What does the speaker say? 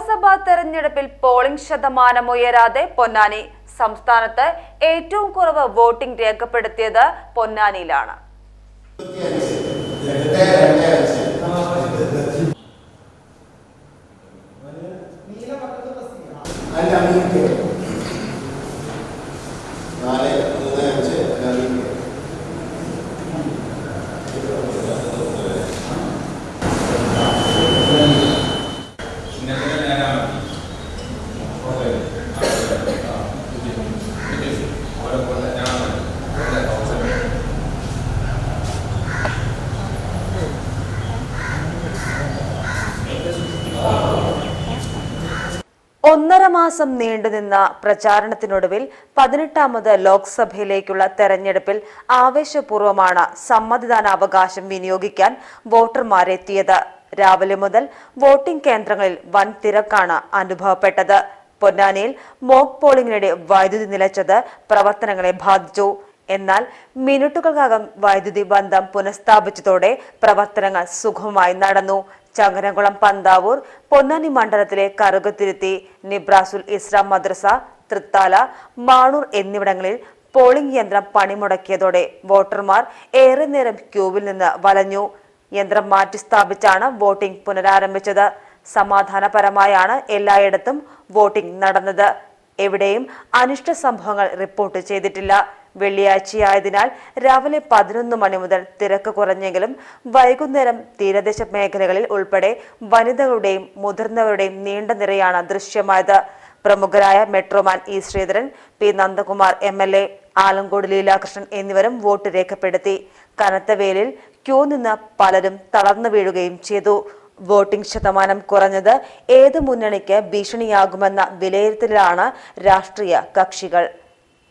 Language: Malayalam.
ലോക്സഭാ തെരഞ്ഞെടുപ്പിൽ പോളിംഗ് ശതമാനം ഉയരാതെ പൊന്നാനി സംസ്ഥാനത്ത് ഏറ്റവും കുറവ് വോട്ടിംഗ് രേഖപ്പെടുത്തിയത് പൊന്നാനിയിലാണ് ഒന്നര മാസം നീണ്ടുനിന്ന പ്രചാരണത്തിനൊടുവിൽ പതിനെട്ടാമത് ലോക്സഭയിലേക്കുള്ള തെരഞ്ഞെടുപ്പിൽ ആവേശപൂർവമാണ് സമ്മതിദാനാവകാശം വിനിയോഗിക്കാൻ വോട്ടർമാരെത്തിയത്. രാവിലെ മുതൽ വോട്ടിംഗ് കേന്ദ്രങ്ങളിൽ വൻ തിരക്കാണ് അനുഭവപ്പെട്ടത്. പൊന്നാനിയിൽ മോക്ക് പോളിംഗിനിടെ വൈദ്യുതി നിലച്ചത് പ്രവർത്തനങ്ങളെ ബാധിച്ചു. എന്നാൽ മിനിറ്റുകൾക്കകം വൈദ്യുതി ബന്ധം പുനഃസ്ഥാപിച്ചതോടെ പ്രവർത്തനങ്ങൾ സുഖമായി നടന്നു. ചങ്ങരംകുളം പന്താവൂർ പൊന്നാനി മണ്ഡലത്തിലെ കറുകത്തിരുത്തി നിബ്രാസുൽ ഇസ്ലാം മദ്രസ തൃത്താല മാണൂർ എന്നിവിടങ്ങളിൽ പോളിംഗ് യന്ത്രം പണിമുടക്കിയതോടെ വോട്ടർമാർ ഏറെ നേരം ക്യൂവിൽ നിന്ന് വലഞ്ഞു. യന്ത്രം മാറ്റി സ്ഥാപിച്ചാണ് വോട്ടിംഗ് പുനരാരംഭിച്ചത്. സമാധാനപരമായാണ് എല്ലായിടത്തും വോട്ടിംഗ് നടന്നത്. എവിടെയും അനിഷ്ട സംഭവങ്ങൾ റിപ്പോർട്ട് ചെയ്തിട്ടില്ല. വെള്ളിയാഴ്ചയായതിനാൽ രാവിലെ പതിനൊന്ന് മണി മുതൽ തിരക്ക് കുറഞ്ഞെങ്കിലും വൈകുന്നേരം തീരദേശ മേഖലകളിൽ ഉൾപ്പെടെ വനിതകളുടെയും മുതിർന്നവരുടെയും നീണ്ട നിരയാണ് ദൃശ്യമായത്. പ്രമുഖരായ metroman E Sreedharan P Nandakumar M L A Alankode Leelakrishnan എന്നിവരും വോട്ട് രേഖപ്പെടുത്തി. കനത്ത വേലിൽ ക്യൂ നിന്ന് പലരും തളർന്നു വീഴുകയും ചെയ്തു. വോട്ടിംഗ് ശതമാനം കുറഞ്ഞത് ഏത് മുന്നണിക്ക് ഭീഷണിയാകുമെന്ന വിലയിരുത്തലിലാണ് രാഷ്ട്രീയ കക്ഷികൾ.